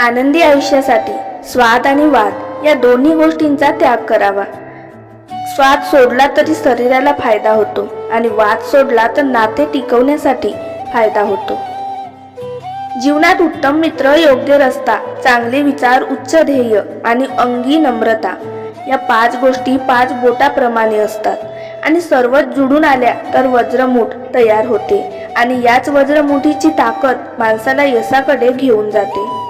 आनंदी आयुष्यासाठी स्वाद आणि वाद या दोन्ही गोष्टींचा त्याग करावा. स्वाद सोडला तरी शरीराला फायदा होतो आणि वाद सोडला तर नाते टिकवण्यासाठी फायदा होतो. जीवनात उत्तम मित्र योग्य रस्ता चांगले विचार उच्च ध्येय आणि अंगी नम्रता या पाच गोष्टी पाच बोटाप्रमाणे असतात. आणि सर्वच जुडून आल्या तर वज्रमूठ तयार होते आणि याच वज्रमुठीची ताकद माणसाला यशाकडे घेऊन जाते.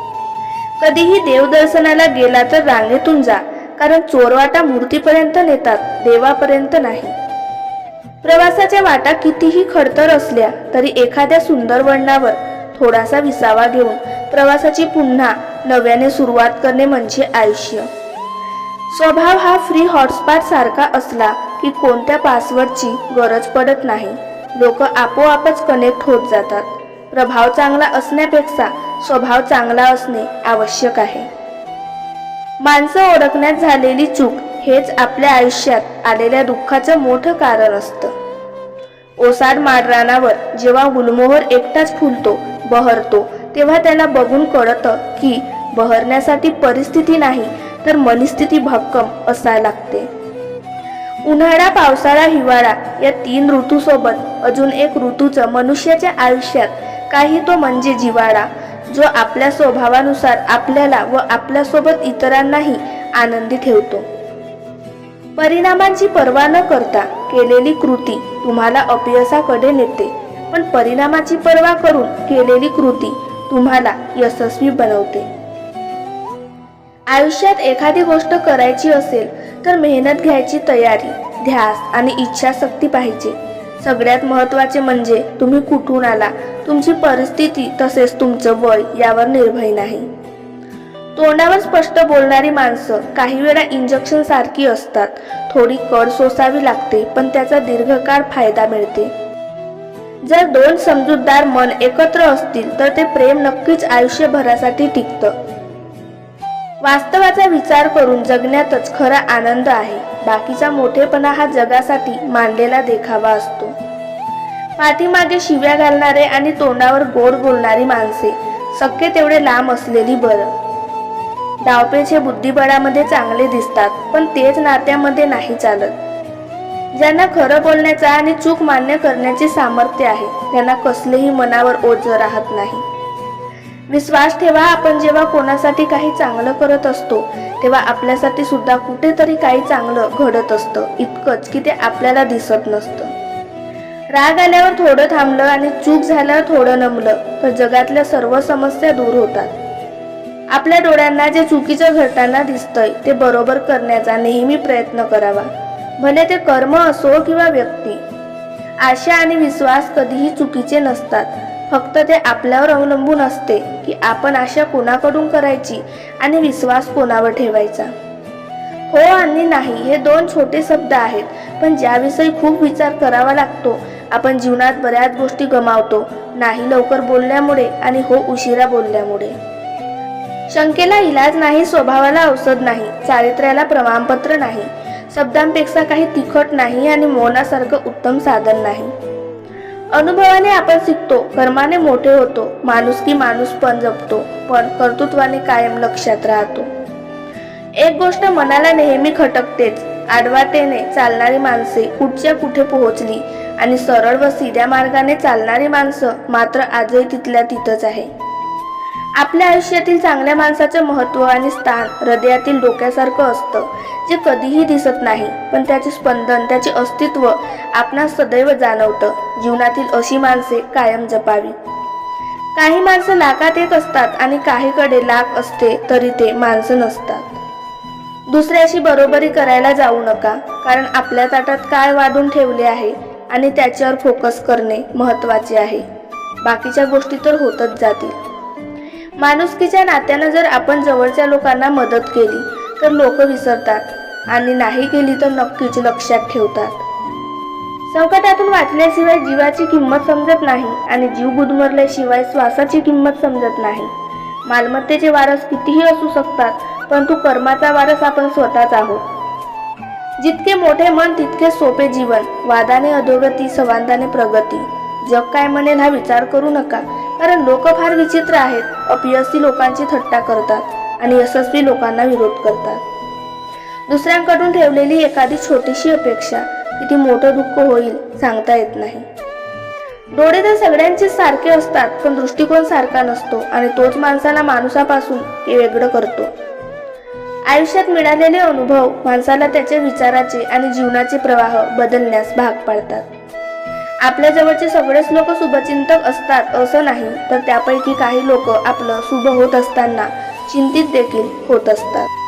कधीही देवदर्शनाला गेला तर रांगेतून जा कारण चोरवाटा मूर्तीपर्यंत नेतात देवापर्यंत नाही. प्रवासाच्या वाटा कितीही खडतर असल्या तरी एखाद्या सुंदर वळणावर थोडासा विसावा घेऊन प्रवासाची पुन्हा नव्याने सुरुवात करणे म्हणजे आयुष्य. स्वभाव हा फ्री हॉटस्पॉट सारखा असला की कोणत्या पासवर्डची गरज पडत नाही. लोक आपोआपच कनेक्ट होत जातात. प्रभाव चांगला असण्यापेक्षा स्वभाव चांगला असणे आवश्यक आहे. माणसं ओळखण्यात झालेली चूक हेच आपल्या आयुष्यात आलेल्या दुःखाचं मोठं कारण असतं. ओसाड माडरानावर जेव्हा गुलमोहर एकटाच फुलतो बहरतो तेव्हा त्याला बघून कळतं की बहरण्यासाठी परिस्थिती नाही तर मनस्थिती भक्कम असायला लागते. उन्हाळा पावसाळा हिवाळा या तीन ऋतूसोबत अजून एक ऋतूचं मनुष्याच्या आयुष्यात काही तो म्हणजे जिवाळा जो आपल्या स्वभावानुसार आपल्याला व आपल्यासोबत इतरांनाही आनंदी ठेवतो. परिणामांची पर्वा न करता केलेली कृती तुम्हाला अपयशाकडे नेते पण परिणामाची पर्वा करून केलेली कृती तुम्हाला यशस्वी बनवते. आयुष्यात एखादी गोष्ट करायची असेल तर मेहनत घ्यायची तयारी ध्यास आणि इच्छाशक्ती पाहिजे. सगळ्यात महत्त्वाचे म्हणजे तुम्ही कुठून आला? तुमची परिस्थिती तसेच तुमचं वय यावर निर्भय नाही. तोंडावर स्पष्ट बोलणारी माणसं काही वेळा इंजेक्शन सारखी असतात. थोडी कड सोसावी लागते पण त्याचा दीर्घकाळ फायदा मिळते. जर दोन समजूतदार मन एकत्र असतील तर ते प्रेम नक्कीच आयुष्यभरासाठी टिकतं. वास्तवाचा विचार करून जगण्यातच खरा आनंद आहे. बाकीचा मोठेपणा हा जगासाठी मांडलेला देखावा असतो. पाठीमागे शिव्या घालणारे आणि तोंडावर गोड बोलणारी माणसे शक्य तेवढे लांब असलेली बरं. डावपेच हे बुद्धिबळामध्ये चांगले दिसतात पण तेच नात्यामध्ये नाही चालत. ज्यांना खरं बोलण्याचा आणि चूक मान्य करण्याचे सामर्थ्य आहे त्यांना कसलेही मनावर ओझ राहत नाही. विश्वास ठेवा आपण जेव्हा कोणासाठी काही चांगलं करत असतो तेव्हा आपल्यासाठी सुद्धा कुठेतरी काही चांगलं घडत असतं. इतकंच की ते आपल्याला दिसत नसतं. राग आल्यावर थोडं थांबलं आणि चूक झाल्यावर थोडं नमलं तर जगातल्या सर्व समस्या दूर होतात. आपल्या डोळ्यांना जे चुकीचं घडताना दिसतंय ते बरोबर करण्याचा नेहमी प्रयत्न करावा. भले ते कर्म असो किंवा व्यक्ती आशा आणि विश्वास कधीही चुकीचे नसतात. फक्त ते आपल्यावर अवलंबून असते की आपण आशा कोणाकडून करायची आणि विश्वास कोणावर ठेवायचा. हो आणि नाही हे दोन छोटे शब्द आहेत पण ज्याविषयी खूप विचार करावा लागतो. आपण जीवनात बऱ्याच गोष्टी गमावतो नाही लवकर बोलल्यामुळे आणि हो उशिरा बोलल्यामुळे. शंकेला इलाज नाही स्वभावाला औषध नाही चारित्र्याला प्रमाणपत्र नाही शब्दांपेक्षा काही तिखट नाही आणि मौनासारखं उत्तम साधन नाही. अनुभवाने आपण शिकतो कर्माने मोठे होतो माणुसकी माणूस पण जपतो पण कर्तृत्वाने कायम लक्षात राहतो. एक गोष्ट मनाला नेहमी खटकतेच आडवाटेने चालणारी माणसे कुठच्या कुठे पोहोचली आणि सरळ व सिध्या मार्गाने चालणारी माणसं मात्र आजही तिथल्या तिथंच आहे. आपल्या आयुष्यातील चांगल्या माणसाचं महत्त्व आणि स्थान हृदयातील डोक्यासारखं असतं जे कधीही दिसत नाही. पण त्याचे स्पंदन त्याचे अस्तित्व आपणास सदैव जाणवतं. जीवनातील अशी माणसे कायम जपावी. काही माणसं लाखात एक असतात आणि काहीकडे लाख असते तरी ते माणसं नसतात. दुसऱ्याशी बरोबरी करायला जाऊ नका कारण आपल्या ताटात काय वाढून ठेवले आहे आणि त्याच्यावर फोकस करणे महत्त्वाचे आहे. बाकीच्या गोष्टी तर होतच जातील. माणुसकीच्या नात्यानं जर आपण जवळच्या लोकांना मदत केली तर लोक विसरतात आणि नाही केली तर नक्कीच लक्षात ठेवतात. संकटातून वाचल्याशिवाय जीवाची किंमत समजत नाही आणि जीव गुदमरल्याशिवाय श्वासाची किंमत समजत नाही. मालमत्तेचे वारस कितीही असू शकतात परंतु कर्माचा वारस आपण स्वतःच आहोत. जितके मोठे मन तितके सोपे जीवन वादाने अधोगती संवादाने प्रगती. जग काय म्हणेल हा विचार करू नका. कारण लोक फार विचित्र आहेत. अपयशी लोकांची थट्टा करतात आणि यशस्वी लोकांना विरोध करतात. दुसऱ्यांकडून ठेवलेली एखादी छोटीशी अपेक्षा किती मोठं दुःख होईल सांगता येत नाही. डोळे तर सगळ्यांचे सारखे असतात पण दृष्टिकोन सारखा नसतो आणि तोच माणसाला माणसापासून वेगळं करतो. आयुष्यात मिळालेले अनुभव माणसाला त्याच्या विचाराचे आणि जीवनाचे प्रवाह बदलण्यास भाग पाडतात. आपल्या जवळचे सगळेच लोक शुभचिंतक असतात असं नाही तर त्यापैकी काही लोक आपलं शुभ होत असताना चिंतित देखील होत असतात.